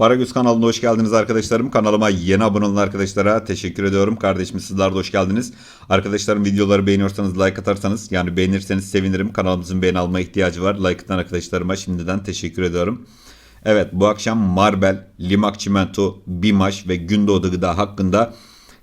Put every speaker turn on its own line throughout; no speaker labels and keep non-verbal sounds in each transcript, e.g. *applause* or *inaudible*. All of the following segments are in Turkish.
Paragöz kanalına hoş geldiniz arkadaşlarım. Kanalıma yeni abone olan arkadaşlara teşekkür ediyorum. Kardeşim sizler de hoş geldiniz. Arkadaşlarım videoları beğeniyorsanız like atarsanız yani beğenirseniz sevinirim. Kanalımızın beğeni alma ihtiyacı var. Like atan arkadaşlarıma şimdiden teşekkür ediyorum. Evet bu akşam Marbel, Limak Çimento, Bimaş ve Gündoğdu Gıda hakkında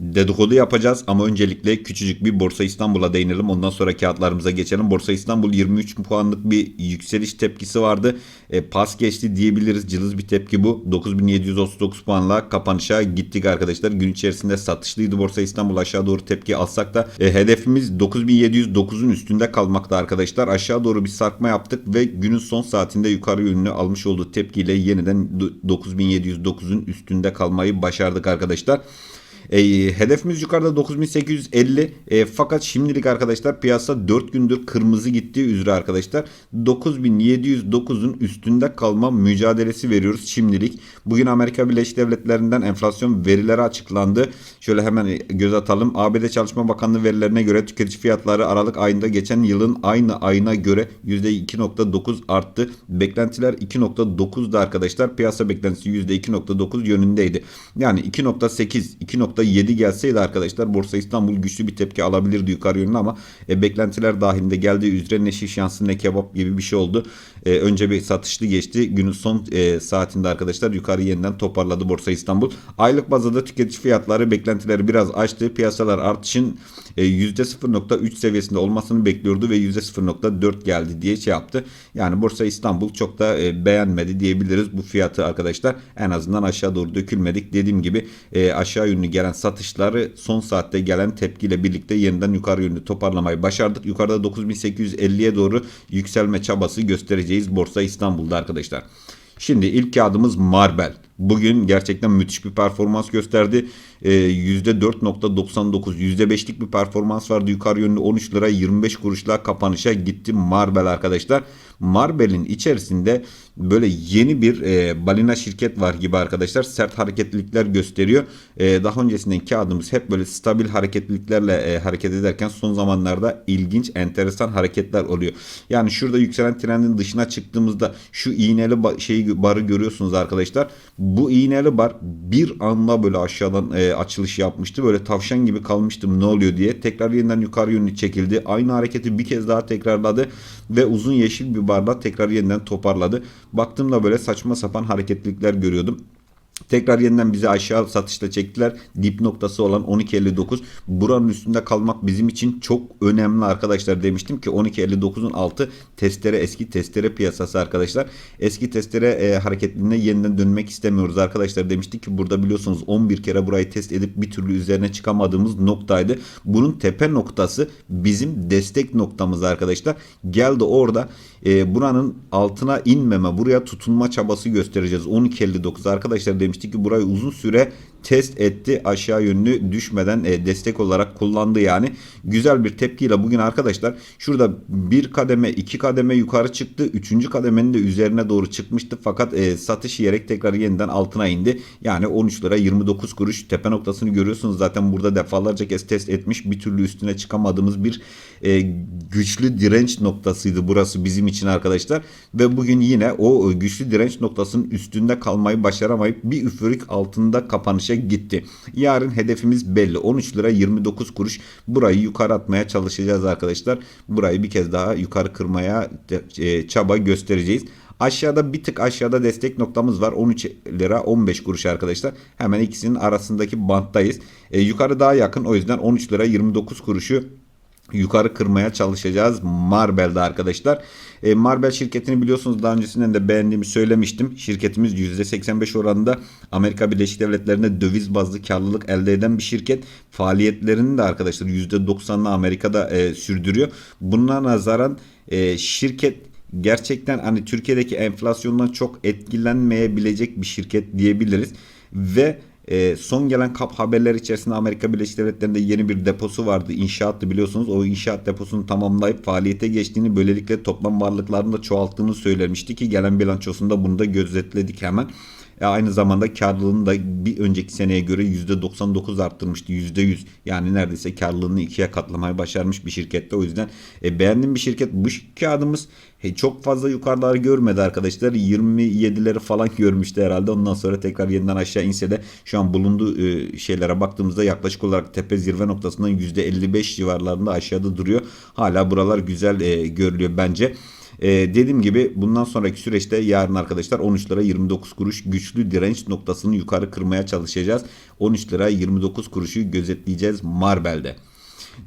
dedikodu yapacağız ama öncelikle küçücük bir Borsa İstanbul'a değinelim. Ondan sonra kağıtlarımıza geçelim. Borsa İstanbul 23 puanlık bir yükseliş tepkisi vardı. E, pas geçti diyebiliriz. Cılız bir tepki bu. 9739 puanla kapanışa gittik arkadaşlar. Gün içerisinde satışlıydı Borsa İstanbul aşağı doğru tepki alsak da e, hedefimiz 9709'un üstünde kalmakta arkadaşlar. Aşağı doğru bir sarkma yaptık ve günün son saatinde yukarı yönlü almış olduğu tepkiyle yeniden 9709'un üstünde kalmayı başardık arkadaşlar. E, hedefimiz yukarıda 9850 e, fakat şimdilik arkadaşlar piyasa 4 gündür kırmızı gittiği üzere arkadaşlar 9709'un üstünde kalma mücadelesi veriyoruz şimdilik. Bugün Amerika Birleşik Devletleri'nden enflasyon verileri açıklandı. Şöyle hemen göz atalım. ABD Çalışma Bakanlığı verilerine göre tüketici fiyatları Aralık ayında geçen yılın aynı ayına göre %2.9 arttı. Beklentiler 2.9'da arkadaşlar. Piyasa beklentisi %2.9 yönündeydi. Yani 2.8, 2.7 gelseydi arkadaşlar Borsa İstanbul güçlü bir tepki alabilirdi yukarı yönlü ama e, beklentiler dahilinde geldiği üzere ne şiş yansın ne kebap gibi bir şey oldu. E, önce bir satışlı geçti. Günün son e, saatinde arkadaşlar yukarı yeniden toparladı Borsa İstanbul. Aylık bazda tüketici fiyatları beklentileri biraz açtı. Piyasalar artışın e, %0.3 seviyesinde olmasını bekliyordu ve %0.4 geldi diye şey yaptı. Yani Borsa İstanbul çok da e, beğenmedi diyebiliriz bu fiyatı arkadaşlar. En azından aşağı doğru dökülmedik. Dediğim gibi e, aşağı yönlü gelen satışları son saatte gelen tepkiyle birlikte yeniden yukarı yönlü toparlamayı başardık. Yukarıda 9850'ye doğru yükselme çabası göstereceğiz Borsa İstanbul'da arkadaşlar. Şimdi ilk kağıdımız Marbel. Bugün gerçekten müthiş bir performans gösterdi. Ee, %4.99 %5'lik bir performans vardı. Yukarı yönlü 13 lira 25 kuruşla kapanışa gitti Marbel arkadaşlar. Marbel'in içerisinde böyle yeni bir e, balina şirket var gibi arkadaşlar. Sert hareketlilikler gösteriyor. E, daha öncesinden kağıdımız hep böyle stabil hareketliliklerle e, hareket ederken son zamanlarda ilginç, enteresan hareketler oluyor. Yani şurada yükselen trendin dışına çıktığımızda şu iğneli ba- şeyi barı görüyorsunuz arkadaşlar. Bu iğneli bar bir anda böyle aşağıdan e, açılış yapmıştı. Böyle tavşan gibi kalmıştım ne oluyor diye. Tekrar yeniden yukarı yönlü çekildi. Aynı hareketi bir kez daha tekrarladı ve uzun yeşil bir barla tekrar yeniden toparladı. Baktığımda böyle saçma sapan hareketlilikler görüyordum. Tekrar yeniden bizi aşağı satışla çektiler. Dip noktası olan 12.59. Buranın üstünde kalmak bizim için çok önemli arkadaşlar demiştim ki 12.59'un altı testere eski testere piyasası arkadaşlar. Eski testere e, hareketliliğine yeniden dönmek istemiyoruz arkadaşlar demiştik ki burada biliyorsunuz 11 kere burayı test edip bir türlü üzerine çıkamadığımız noktaydı. Bunun tepe noktası bizim destek noktamız arkadaşlar. Geldi orada e, buranın altına inmeme buraya tutunma çabası göstereceğiz. 12.59 arkadaşlar demiştik ki burayı uzun süre test etti aşağı yönlü düşmeden e, destek olarak kullandı yani. Güzel bir tepkiyle bugün arkadaşlar şurada bir kademe iki kademe yukarı çıktı. Üçüncü kademenin de üzerine doğru çıkmıştı fakat e, satış yiyerek tekrar yeniden altına indi. Yani 13 lira 29 kuruş tepe noktasını görüyorsunuz zaten burada defalarca kez test etmiş bir türlü üstüne çıkamadığımız bir e, güçlü direnç noktasıydı burası bizim için arkadaşlar. Ve bugün yine o güçlü direnç noktasının üstünde kalmayı başaramayıp bir üfürük altında kapanışa gitti. Yarın hedefimiz belli. 13 lira 29 kuruş. Burayı yukarı atmaya çalışacağız arkadaşlar. Burayı bir kez daha yukarı kırmaya e, çaba göstereceğiz. Aşağıda bir tık aşağıda destek noktamız var. 13 lira 15 kuruş arkadaşlar. Hemen ikisinin arasındaki banttayız. E, yukarı daha yakın. O yüzden 13 lira 29 kuruşu yukarı kırmaya çalışacağız Marbel'de arkadaşlar. E, Marbel şirketini biliyorsunuz daha öncesinden de beğendiğimi söylemiştim. Şirketimiz %85 oranında Amerika Birleşik Devletleri'nde döviz bazlı karlılık elde eden bir şirket. Faaliyetlerini de arkadaşlar %90'ını Amerika'da e, sürdürüyor. Buna nazaran e, şirket gerçekten hani Türkiye'deki enflasyondan çok etkilenmeyebilecek bir şirket diyebiliriz. Ve e, son gelen kap haberler içerisinde Amerika Birleşik Devletleri'nde yeni bir deposu vardı. İnşaattı biliyorsunuz. O inşaat deposunu tamamlayıp faaliyete geçtiğini böylelikle toplam varlıklarını da çoğalttığını söylemişti ki gelen bilançosunda bunu da gözetledik hemen. E, aynı zamanda karlılığını da bir önceki seneye göre %99 arttırmıştı. %100 yani neredeyse karlılığını ikiye katlamayı başarmış bir şirkette. O yüzden e, beğendiğim bir şirket. Bu kağıdımız e, çok fazla yukarıları görmedi arkadaşlar. 27'leri falan *laughs* görmüştü herhalde. Ondan sonra tekrar yeniden aşağı inse de şu an bulunduğu e, şeylere baktığımızda yaklaşık olarak tepe zirve noktasından %55 civarlarında aşağıda duruyor. Hala buralar güzel e, görülüyor bence. Ee, dediğim gibi bundan sonraki süreçte yarın arkadaşlar 13 lira 29 kuruş güçlü direnç noktasını yukarı kırmaya çalışacağız. 13 lira 29 kuruşu gözetleyeceğiz Marbel'de.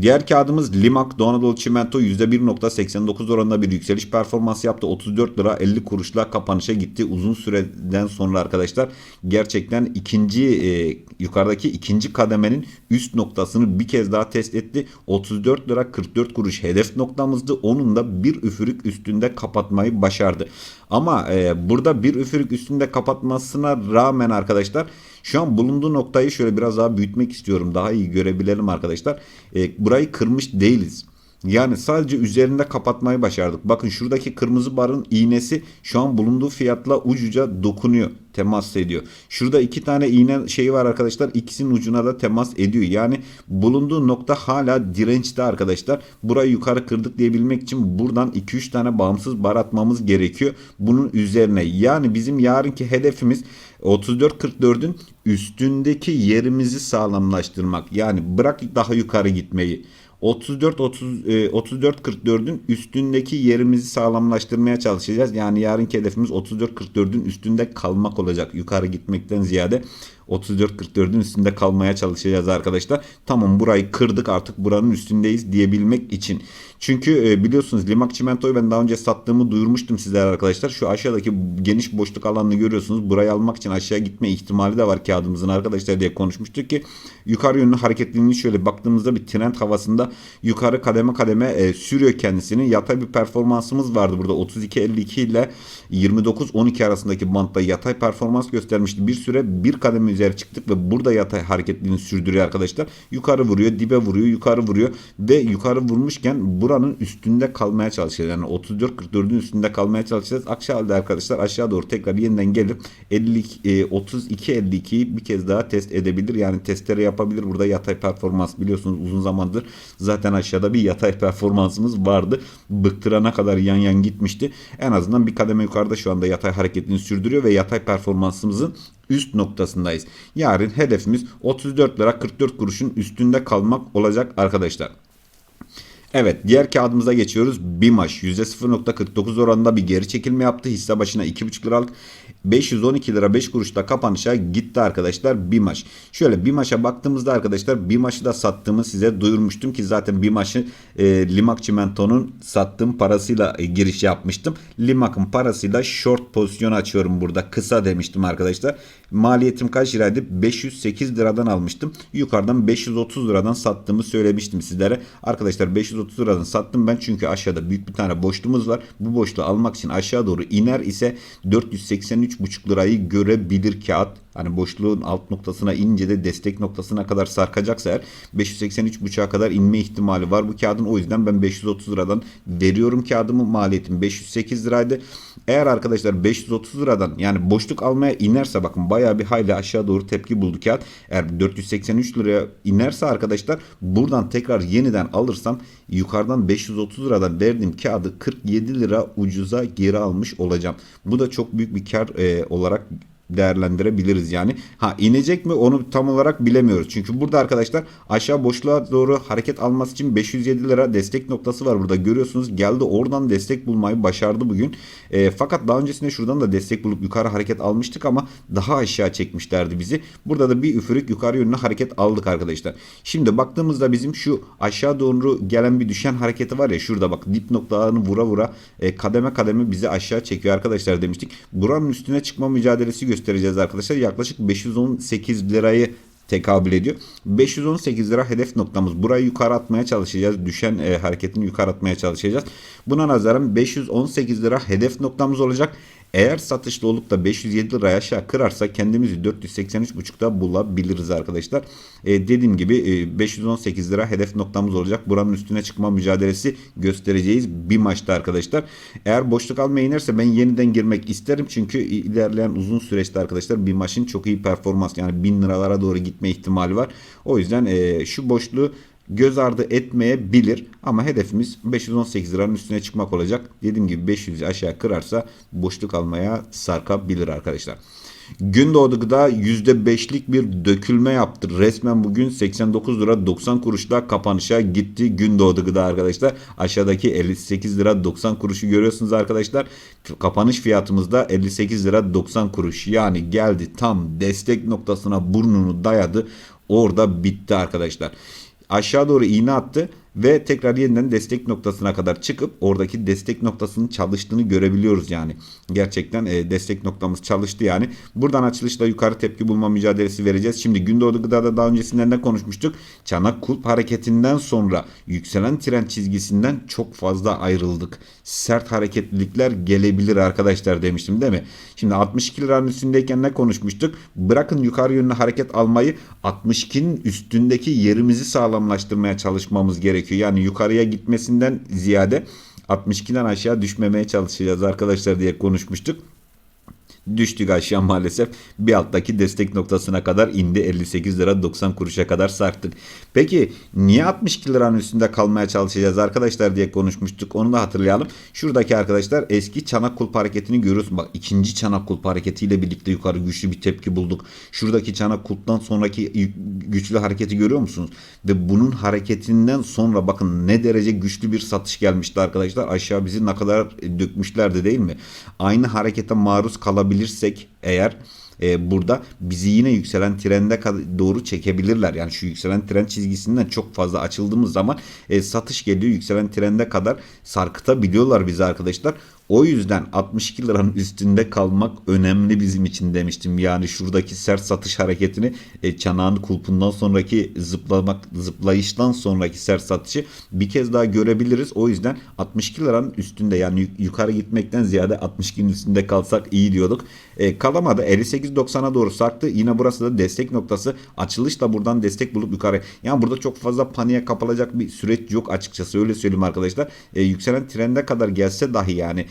Diğer kağıdımız Limak Doğu Anadolu Çimento %1.89 oranında bir yükseliş performansı yaptı. 34 lira 50 kuruşla kapanışa gitti. Uzun süreden sonra arkadaşlar gerçekten ikinci e, yukarıdaki ikinci kademenin üst noktasını bir kez daha test etti. 34 lira 44 kuruş hedef noktamızdı. Onun da bir üfürük üstünde kapatmayı başardı. Ama e, burada bir üfürük üstünde kapatmasına rağmen arkadaşlar şu an bulunduğu noktayı şöyle biraz daha büyütmek istiyorum. Daha iyi görebilelim arkadaşlar. E, burayı kırmış değiliz. Yani sadece üzerinde kapatmayı başardık. Bakın şuradaki kırmızı barın iğnesi şu an bulunduğu fiyatla ucuca dokunuyor. Temas ediyor. Şurada iki tane iğne şeyi var arkadaşlar. İkisinin ucuna da temas ediyor. Yani bulunduğu nokta hala dirençte arkadaşlar. Burayı yukarı kırdık diyebilmek için buradan 2-3 tane bağımsız bar atmamız gerekiyor. Bunun üzerine yani bizim yarınki hedefimiz 34-44'ün üstündeki yerimizi sağlamlaştırmak. Yani bırak daha yukarı gitmeyi. 34 30 e, 34 44'ün üstündeki yerimizi sağlamlaştırmaya çalışacağız. Yani yarınki hedefimiz 34 44'ün üstünde kalmak olacak. Yukarı gitmekten ziyade 34-44'ün üstünde kalmaya çalışacağız arkadaşlar. Tamam burayı kırdık artık buranın üstündeyiz diyebilmek için. Çünkü e, biliyorsunuz Limak Çimento'yu ben daha önce sattığımı duyurmuştum sizlere arkadaşlar. Şu aşağıdaki geniş boşluk alanını görüyorsunuz. Burayı almak için aşağı gitme ihtimali de var kağıdımızın arkadaşlar diye konuşmuştuk ki yukarı yönlü hareketliliğini şöyle baktığımızda bir trend havasında yukarı kademe kademe e, sürüyor kendisini. Yatay bir performansımız vardı burada 32-52 ile 29-12 arasındaki bantta yatay performans göstermişti. Bir süre bir kademe üzeri çıktık ve burada yatay hareketliliğini sürdürüyor arkadaşlar. Yukarı vuruyor, dibe vuruyor, yukarı vuruyor ve yukarı vurmuşken buranın üstünde kalmaya çalışacağız. Yani 34-44'ün üstünde kalmaya çalışacağız. Aksi halde arkadaşlar aşağı doğru tekrar yeniden gelip 50 e, 32-52'yi bir kez daha test edebilir. Yani testere yapabilir. Burada yatay performans biliyorsunuz uzun zamandır zaten aşağıda bir yatay performansımız vardı. Bıktırana kadar yan yan gitmişti. En azından bir kademe yukarıda şu anda yatay hareketini sürdürüyor ve yatay performansımızın üst noktasındayız. Yarın hedefimiz 34 lira 44 kuruşun üstünde kalmak olacak arkadaşlar. Evet diğer kağıdımıza geçiyoruz. BİMAŞ %0.49 oranında bir geri çekilme yaptı. Hisse başına 2,5 liralık 512 lira 5 kuruşta kapanışa gitti arkadaşlar BİMAŞ. Şöyle BİMAŞ'a baktığımızda arkadaşlar BİMAŞ'ı da sattığımı size duyurmuştum ki zaten BİMAŞ'ı e, Limak Çimento'nun sattığım parasıyla e, giriş yapmıştım. Limak'ın parasıyla short pozisyon açıyorum burada. Kısa demiştim arkadaşlar. Maliyetim kaç liraydı? 508 liradan almıştım. Yukarıdan 530 liradan sattığımı söylemiştim sizlere. Arkadaşlar 530 liradan sattım ben çünkü aşağıda büyük bir tane boşluğumuz var. Bu boşluğu almak için aşağı doğru iner ise 483,5 lirayı görebilir kağıt. Hani boşluğun alt noktasına ince de destek noktasına kadar sarkacaksa eğer 583.5'a kadar inme ihtimali var bu kağıdın. O yüzden ben 530 liradan veriyorum kağıdımı. Maliyetim 508 liraydı. Eğer arkadaşlar 530 liradan yani boşluk almaya inerse bakın bayağı bir hayli aşağı doğru tepki buldu kağıt. Eğer 483 liraya inerse arkadaşlar buradan tekrar yeniden alırsam yukarıdan 530 liradan verdiğim kağıdı 47 lira ucuza geri almış olacağım. Bu da çok büyük bir kar e, olarak değerlendirebiliriz yani. Ha inecek mi onu tam olarak bilemiyoruz. Çünkü burada arkadaşlar aşağı boşluğa doğru hareket alması için 507 lira destek noktası var burada. Görüyorsunuz geldi oradan destek bulmayı başardı bugün. E, fakat daha öncesinde şuradan da destek bulup yukarı hareket almıştık ama daha aşağı çekmişlerdi bizi. Burada da bir üfürük yukarı yönlü hareket aldık arkadaşlar. Şimdi baktığımızda bizim şu aşağı doğru gelen bir düşen hareketi var ya şurada bak dip noktalarını vura vura e, kademe kademe bizi aşağı çekiyor arkadaşlar demiştik. Buranın üstüne çıkma mücadelesi göstereceğiz arkadaşlar. Yaklaşık 518 lirayı tekabül ediyor. 518 lira hedef noktamız. Burayı yukarı atmaya çalışacağız. Düşen e, hareketini yukarı atmaya çalışacağız. Buna nazaran 518 lira hedef noktamız olacak. Eğer satışlı olup da 507 liraya aşağı kırarsa kendimizi 483.5'da bulabiliriz arkadaşlar. E, dediğim gibi e, 518 lira hedef noktamız olacak. Buranın üstüne çıkma mücadelesi göstereceğiz bir maçta arkadaşlar. Eğer boşluk almaya inerse ben yeniden girmek isterim. Çünkü ilerleyen uzun süreçte arkadaşlar bir maçın çok iyi performans yani 1000 liralara doğru gitme ihtimali var. O yüzden e, şu boşluğu göz ardı etmeyebilir ama hedefimiz 518 liranın üstüne çıkmak olacak. Dediğim gibi 500 aşağı kırarsa boşluk almaya sarkabilir arkadaşlar. Gündoğdu Gıda %5'lik bir dökülme yaptı. Resmen bugün 89 lira 90 kuruşla kapanışa gitti Gündoğdu Gıda arkadaşlar. Aşağıdaki 58 lira 90 kuruşu görüyorsunuz arkadaşlar. Kapanış fiyatımızda 58 lira 90 kuruş. Yani geldi tam destek noktasına burnunu dayadı. Orada bitti arkadaşlar aşağı doğru iğne attı ve tekrar yeniden destek noktasına kadar çıkıp oradaki destek noktasının çalıştığını görebiliyoruz yani. Gerçekten e, destek noktamız çalıştı yani. Buradan açılışla yukarı tepki bulma mücadelesi vereceğiz. Şimdi Gündoğdu Gıda'da daha öncesinden ne konuşmuştuk? Çanak kulp hareketinden sonra yükselen trend çizgisinden çok fazla ayrıldık. Sert hareketlilikler gelebilir arkadaşlar demiştim değil mi? Şimdi 62 liranın üstündeyken ne konuşmuştuk? Bırakın yukarı yönlü hareket almayı 62'nin üstündeki yerimizi sağlamlaştırmaya çalışmamız gerekiyor gerekiyor. Yani yukarıya gitmesinden ziyade 62'den aşağı düşmemeye çalışacağız arkadaşlar diye konuşmuştuk. Düştük aşağı maalesef. Bir alttaki destek noktasına kadar indi. 58 lira 90 kuruşa kadar sarktık. Peki niye 62 liranın üstünde kalmaya çalışacağız arkadaşlar diye konuşmuştuk. Onu da hatırlayalım. Şuradaki arkadaşlar eski çanak kulp hareketini görüyorsun. Bak ikinci çanak kulp hareketiyle birlikte yukarı güçlü bir tepki bulduk. Şuradaki çanak kulptan sonraki güçlü hareketi görüyor musunuz? Ve bunun hareketinden sonra bakın ne derece güçlü bir satış gelmişti arkadaşlar. Aşağı bizi ne kadar dökmüşlerdi değil mi? Aynı harekete maruz kalabilir yapabilirsek eğer e, burada bizi yine yükselen trende doğru çekebilirler. Yani şu yükselen trend çizgisinden çok fazla açıldığımız zaman e, satış geliyor yükselen trende kadar sarkıtabiliyorlar bizi arkadaşlar. O yüzden 62 liranın üstünde kalmak önemli bizim için demiştim. Yani şuradaki sert satış hareketini e, çanağın kulpundan sonraki zıplamak zıplayıştan sonraki sert satışı bir kez daha görebiliriz. O yüzden 62 liranın üstünde yani yukarı gitmekten ziyade 62'nin üstünde kalsak iyi diyorduk. E, kalamadı. 58.90'a doğru sarktı. Yine burası da destek noktası. Açılışla buradan destek bulup yukarı. Yani burada çok fazla paniğe kapılacak bir süreç yok açıkçası. Öyle söyleyeyim arkadaşlar. E, yükselen trende kadar gelse dahi yani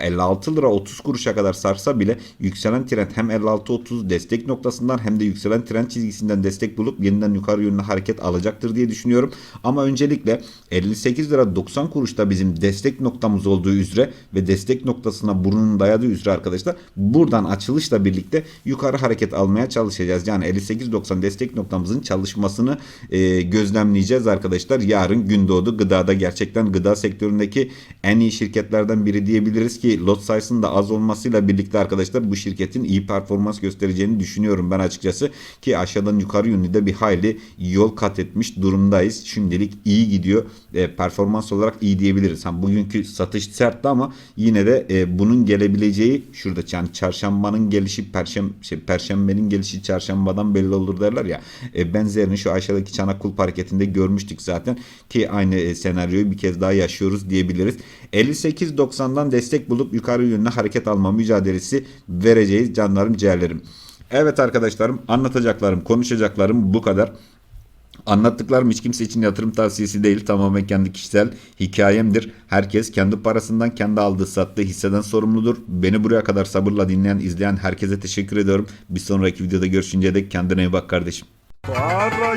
56 lira 30 kuruşa kadar sarsa bile yükselen trend hem 56-30 destek noktasından hem de yükselen trend çizgisinden destek bulup yeniden yukarı yönlü hareket alacaktır diye düşünüyorum. Ama öncelikle 58 lira 90 kuruşta bizim destek noktamız olduğu üzere ve destek noktasına burnunun dayadığı üzere arkadaşlar buradan açılışla birlikte yukarı hareket almaya çalışacağız. Yani 58.90 destek noktamızın çalışmasını e, gözlemleyeceğiz arkadaşlar. Yarın Gündoğdu gıdada gerçekten gıda sektöründeki en iyi şirketlerden biri diyebiliriz ki lot sayısının da az olmasıyla birlikte arkadaşlar bu şirketin iyi performans göstereceğini düşünüyorum ben açıkçası. Ki aşağıdan yukarı yönlü de bir hayli yol kat etmiş durumdayız. Şimdilik iyi gidiyor. E, performans olarak iyi diyebiliriz. Ha, bugünkü satış sertti ama yine de e, bunun gelebileceği şurada yani çarşambanın gelişi perşem, şey, perşembenin gelişi çarşambadan belli olur derler ya. E, benzerini şu aşağıdaki çanak kulp hareketinde görmüştük zaten ki aynı e, senaryoyu bir kez daha yaşıyoruz diyebiliriz. 58.90'dan destek bulup yukarı yönlü hareket alma mücadelesi vereceğiz canlarım ciğerlerim. Evet arkadaşlarım anlatacaklarım konuşacaklarım bu kadar. Anlattıklarım hiç kimse için yatırım tavsiyesi değil. Tamamen kendi kişisel hikayemdir. Herkes kendi parasından kendi aldığı sattığı hisseden sorumludur. Beni buraya kadar sabırla dinleyen, izleyen herkese teşekkür ediyorum. Bir sonraki videoda görüşünceye dek kendine iyi bak kardeşim.
Para